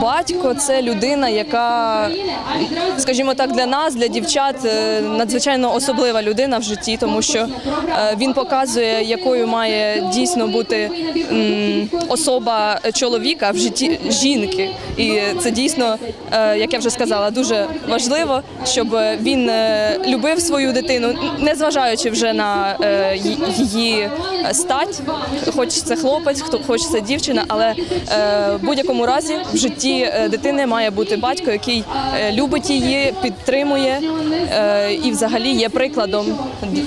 Батько це людина, яка, скажімо так, для нас, для дівчат, е, надзвичайно особлива людина в житті, тому що е, він показує, якою має дійсно бути особа чоловіка в житті жінки. І це дійсно, е, як я вже сказала, дуже важливо, щоб він любив свою дитину, незважаючи вже на її стать, хоч це хлопець, хто хоч це дівчина, але в будь-якому разі в житті е, дитини має бути батько, який е, любить її, підтримує е, і взагалі є прикладом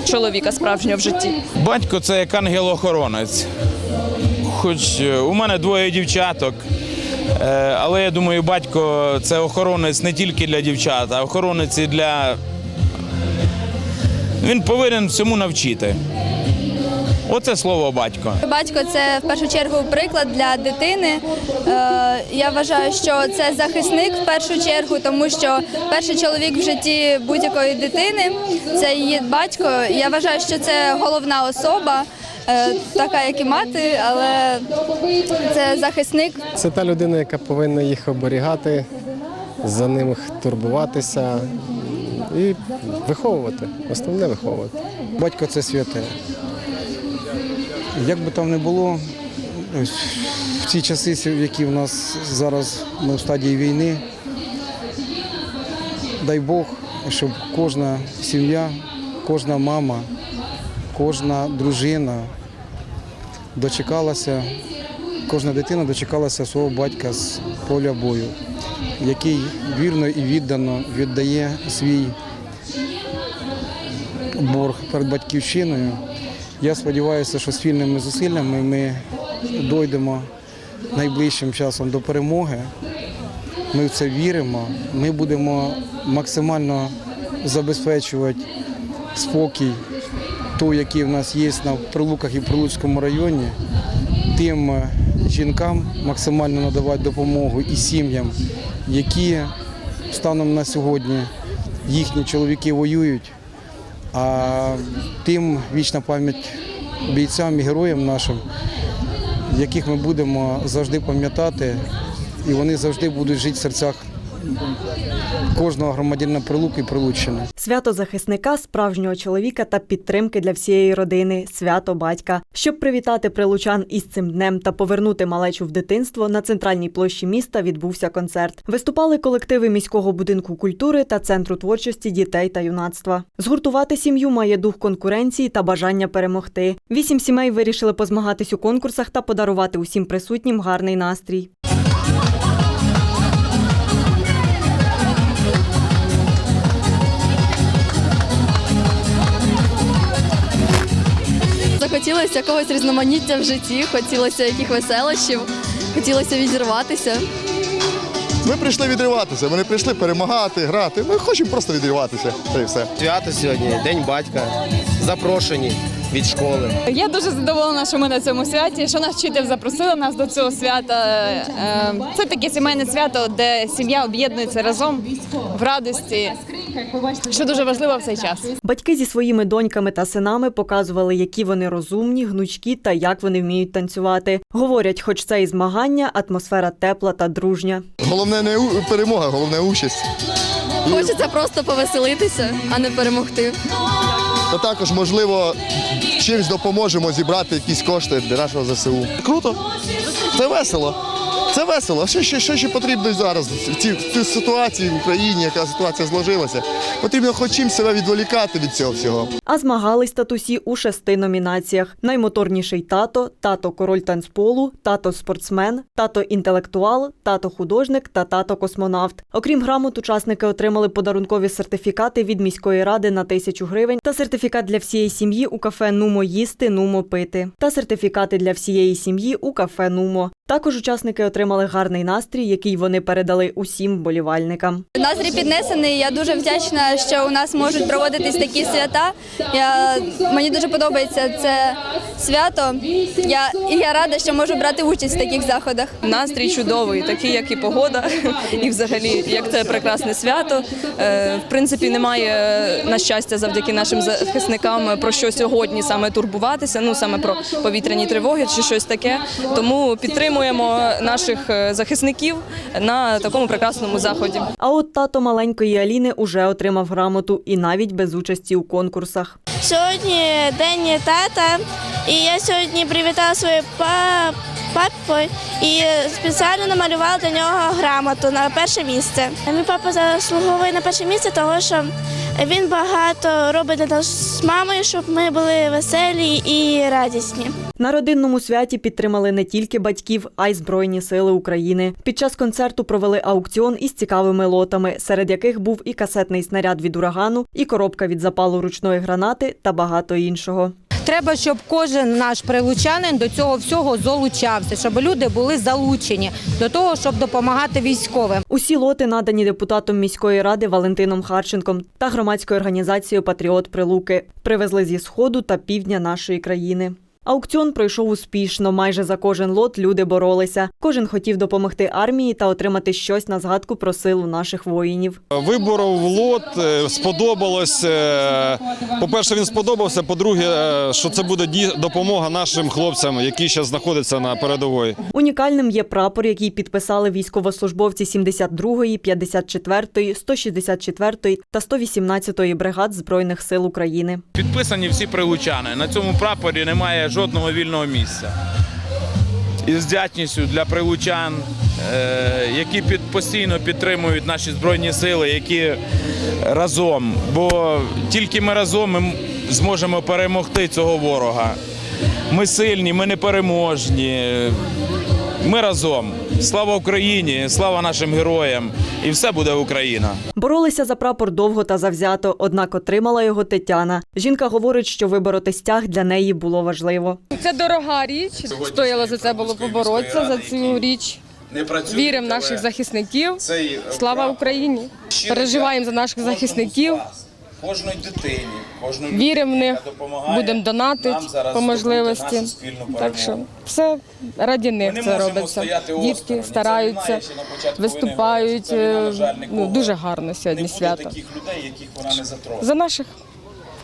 чоловіка справжнього в житті. Батько це як ангел-охоронець. Хоч у мене двоє дівчаток, але я думаю, батько це охоронець не тільки для дівчат, а охоронець і для. Він повинен всьому навчити. Оце слово батько. Батько це в першу чергу приклад для дитини. Е, Я вважаю, що це захисник в першу чергу, тому що перший чоловік в житті будь-якої дитини це її батько. Я вважаю, що це головна особа, е, така як і мати, але це захисник Це та людина, яка повинна їх оберігати, за ним турбуватися і виховувати. Основне виховувати. Батько це святе. Як би там не було, в ці часи, в які в нас зараз ми в стадії війни, дай Бог, щоб кожна сім'я, кожна мама, кожна дружина дочекалася, кожна дитина дочекалася свого батька з поля бою, який вірно і віддано віддає свій борг перед батьківщиною. Я сподіваюся, що спільними зусиллями ми дійдемо найближчим часом до перемоги. Ми в це віримо. Ми будемо максимально забезпечувати спокій, той, який в нас є на Прилуках і Прилуцькому районі, тим жінкам максимально надавати допомогу і сім'ям, які станом на сьогодні їхні чоловіки воюють. А тим вічна пам'ять бійцям і героям нашим, яких ми будемо завжди пам'ятати, і вони завжди будуть жити в серцях кожного громадянина Прилуки і Прилуччини. Свято захисника, справжнього чоловіка та підтримки для всієї родини, свято батька. Щоб привітати прилучан із цим днем та повернути малечу в дитинство, на центральній площі міста відбувся концерт. Виступали колективи міського будинку культури та центру творчості дітей та юнацтва. Згуртувати сім'ю має дух конкуренції та бажання перемогти. Вісім сімей вирішили позмагатись у конкурсах та подарувати усім присутнім гарний настрій. Захотілося якогось різноманіття в житті, хотілося яких веселощів, хотілося відірватися. Ми прийшли відриватися, ми не прийшли перемагати, грати. Ми хочемо просто відриватися. Та й все. Свято сьогодні, День батька, запрошені від школи. Я дуже задоволена, що ми на цьому святі, що наш вчитель запросила нас до цього свята. Е, Це таке сімейне свято, де сім'я об'єднується разом в радості, що дуже важливо в цей час. Батьки зі своїми доньками та синами показували, які вони розумні, гнучкі та як вони вміють танцювати. Говорять, хоч це і змагання, атмосфера тепла та дружня. Головне не у- перемога, головне участь. Хочеться просто повеселитися, а не перемогти. Та також, можливо, чимось допоможемо зібрати якісь кошти для нашого ЗСУ. Круто, це весело. Це весело. Що, що, що ще потрібно зараз в цій, в цій ситуації в Україні, яка ситуація зложилася? Потрібно хоч чимось себе відволікати від цього всього. А змагались татусі у шести номінаціях: наймоторніший тато, тато король танцполу, тато спортсмен, тато інтелектуал, тато художник та тато космонавт. Окрім грамот, учасники отримали подарункові сертифікати від міської ради на тисячу гривень та сертифікат для всієї сім'ї у кафе Нумо їсти, Нумо пити та сертифікати для всієї сім'ї у кафе Нумо. Також учасники отримали гарний настрій, який вони передали усім вболівальникам. Настрій піднесений. Я дуже вдячна, що у нас можуть проводитись такі свята. Я, мені дуже подобається це свято. Я, і я рада, що можу брати участь в таких заходах. Настрій чудовий, такий, як і погода, і взагалі, як це прекрасне свято. Е, В принципі, немає на щастя завдяки нашим захисникам про що сьогодні саме турбуватися. Ну саме про повітряні тривоги чи щось таке. Тому підтримуємо наших наших е, захисників на такому прекрасному заході. А от тато маленької Аліни уже отримав грамоту і навіть без участі у конкурсах. Сьогодні день тата, і я сьогодні привітала свою па- папу і спеціально намалювала для нього грамоту на перше місце. Мій папа заслуговує на перше місце, тому що він багато робить для нас з мамою, щоб ми були веселі і радісні. На родинному святі підтримали не тільки батьків, а й Збройні сили України. Під час концерту провели аукціон із цікавими лотами, серед яких був і касетний снаряд від урагану, і коробка від запалу ручної гранати та багато іншого. Треба, щоб кожен наш прилучанин до цього всього залучався, щоб люди були залучені до того, щоб допомагати військовим. Усі лоти надані депутатом міської ради Валентином Харченком та громадською організацією Патріот Прилуки. Привезли зі сходу та півдня нашої країни. Аукціон пройшов успішно. Майже за кожен лот люди боролися. Кожен хотів допомогти армії та отримати щось на згадку про силу наших воїнів. Виборов лот, е, сподобалось. е, По-перше, він сподобався. По-друге, е, що це буде допомога нашим хлопцям, які зараз знаходяться на передовій. Унікальним є прапор, який підписали військовослужбовці 72-ї, 54-ї, 164-ї та 118-ї бригад Збройних сил України. Підписані всі прилучани. На цьому прапорі немає жодного вільного місця. І з вдячністю для прилучан, е, які під, постійно підтримують наші збройні сили, які разом. Бо тільки ми разом ми зможемо перемогти цього ворога. Ми сильні, ми непереможні. Ми разом. Слава Україні, слава нашим героям, і все буде Україна. Боролися за прапор довго та завзято, однак отримала його Тетяна. Жінка говорить, що вибороти стяг для неї було важливо. Це дорога річ. Стояло за це було поборотися за цю річ. Не Віримо в наших захисників. Слава Україні! Переживаємо за наших захисників. Кожної дитині, кожної Віримо в них, будемо донатити нам зараз по можливості. Так що все раді них це робиться. Дітки стараються, виступають. е, Ну, дуже гарно сьогодні свято. людей, яких вона не затрогає. За наших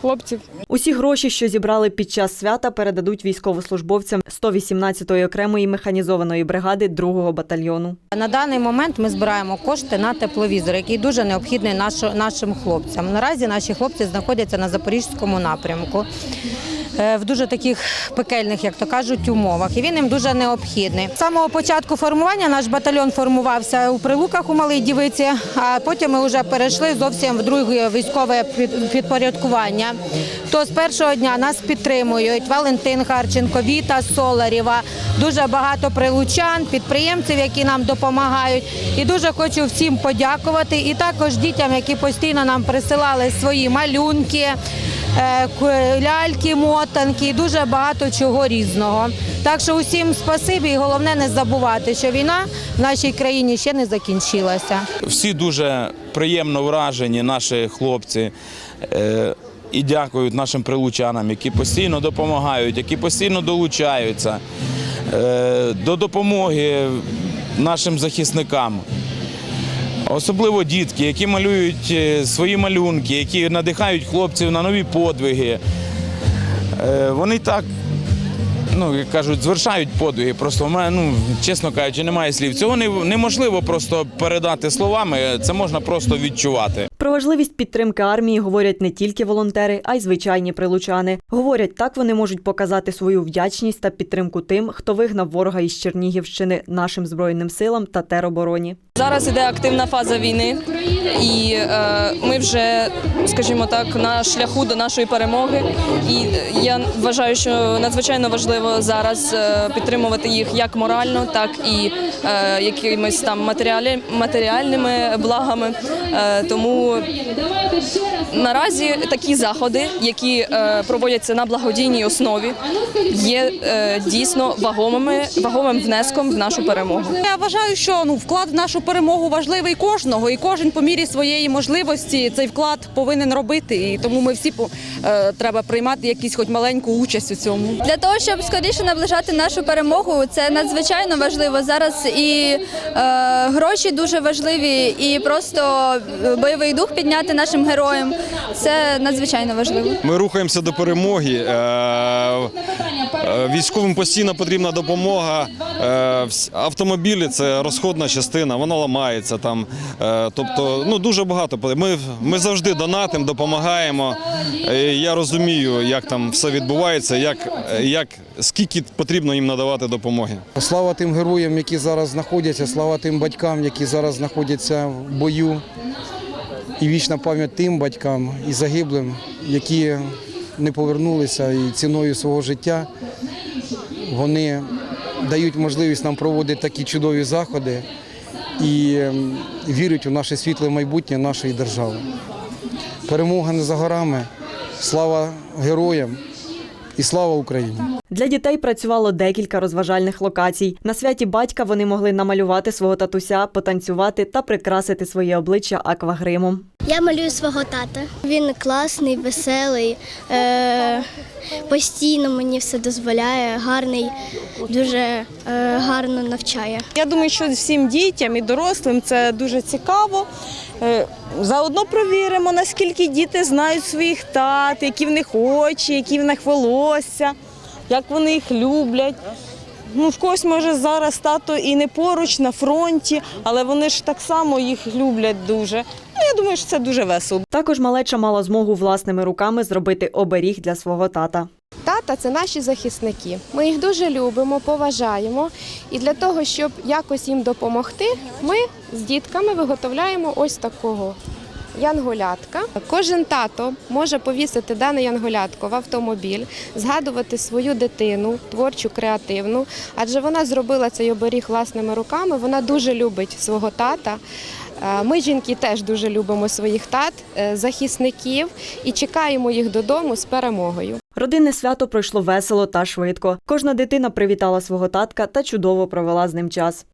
хлопців. Усі гроші, що зібрали під час свята, передадуть військовослужбовцям 118-ї окремої механізованої бригади 2-го батальйону. На даний момент ми збираємо кошти на тепловізор, який дуже необхідний нашим хлопцям. Наразі наші хлопці знаходяться на запорізькому напрямку. Е, В дуже таких пекельних, як то кажуть, умовах, і він їм дуже необхідний. З самого початку формування наш батальйон формувався у Прилуках у Малій Дівиці, а потім ми вже перейшли зовсім в друге військове підпорядкування. То з першого дня нас підтримують Валентин Харченко, Віта Соларєва, дуже багато прилучан, підприємців, які нам допомагають. І дуже хочу всім подякувати. І також дітям, які постійно нам присилали свої малюнки. Е, Ляльки, мотанки, дуже багато чого різного. Так що усім спасибі, і головне не забувати, що війна в нашій країні ще не закінчилася. Всі дуже приємно вражені, наші хлопці. е, І дякують нашим прилучанам, які постійно допомагають, які постійно долучаються е, до допомоги нашим захисникам. Особливо дітки, які малюють е, свої малюнки, які надихають хлопців на нові подвиги. Е, Вони так, ну як кажуть, звершають подвиги. Просто в мене, ну чесно кажучи, немає слів. Цього не- неможливо просто передати словами. Це можна просто відчувати. Про важливість підтримки армії говорять не тільки волонтери, а й звичайні прилучани. Говорять, так вони можуть показати свою вдячність та підтримку тим, хто вигнав ворога із Чернігівщини нашим збройним силам та теробороні. Зараз іде активна фаза війни, і е, ми вже, скажімо так, на шляху до нашої перемоги. І я вважаю, що надзвичайно важливо зараз е, підтримувати їх як морально, так і е, якимись там матеріалі, матеріальними благами. Е, тому наразі такі заходи, які е, проводяться на благодійній основі, є е, дійсно вагомими, вагомим внеском в нашу перемогу. Я вважаю, що ну вклад в нашу перемогу важливий кожного, і кожен по мірі своєї можливості цей вклад повинен робити. І тому ми всі е, треба приймати якісь хоч маленьку участь у цьому. Для того, щоб скоріше наближати нашу перемогу, це надзвичайно важливо. Зараз і е, гроші дуже важливі, і просто е, бойовий дух підняти нашим героям. Це надзвичайно важливо. Ми рухаємося до перемоги. Е, Е, Військовим постійно потрібна допомога. Е, Автомобілі це розходна частина, вона ламається там. Е, Тобто, ну дуже багато. Ми, ми завжди донатимо, допомагаємо. Е, Я розумію, як там все відбувається, як, як скільки потрібно їм надавати допомоги. Слава тим героям, які зараз знаходяться, слава тим батькам, які зараз знаходяться в бою. І вічна пам'ять тим батькам і загиблим, які не повернулися і ціною свого життя вони дають можливість нам проводити такі чудові заходи і ем, вірять у наше світле майбутнє нашої держави. Перемога не за горами. Слава героям і слава Україні! Для дітей працювало декілька розважальних локацій. На святі батька вони могли намалювати свого татуся, потанцювати та прикрасити своє обличчя аквагримом. Я малюю свого тата. Він класний, веселий, е, постійно мені все дозволяє, гарний, дуже е, гарно навчає. Я думаю, що всім дітям і дорослим це дуже цікаво. Е, Заодно провіримо, наскільки діти знають своїх тат, які в них очі, які в них волосся, як вони їх люблять. Ну, в когось може зараз тато і не поруч на фронті, але вони ж так само їх люблять дуже. Ну, я думаю, що це дуже весело. Також малеча мала змогу власними руками зробити оберіг для свого тата. Тата це наші захисники. Ми їх дуже любимо, поважаємо. І для того, щоб якось їм допомогти, ми з дітками виготовляємо ось такого янголятка. Кожен тато може повісити дане янголятко в автомобіль, згадувати свою дитину, творчу, креативну, адже вона зробила цей оберіг власними руками. Вона дуже любить свого тата. Е, Ми, жінки, теж дуже любимо своїх тат, е, захисників і чекаємо їх додому з перемогою. Родинне свято пройшло весело та швидко. Кожна дитина привітала свого татка та чудово провела з ним час.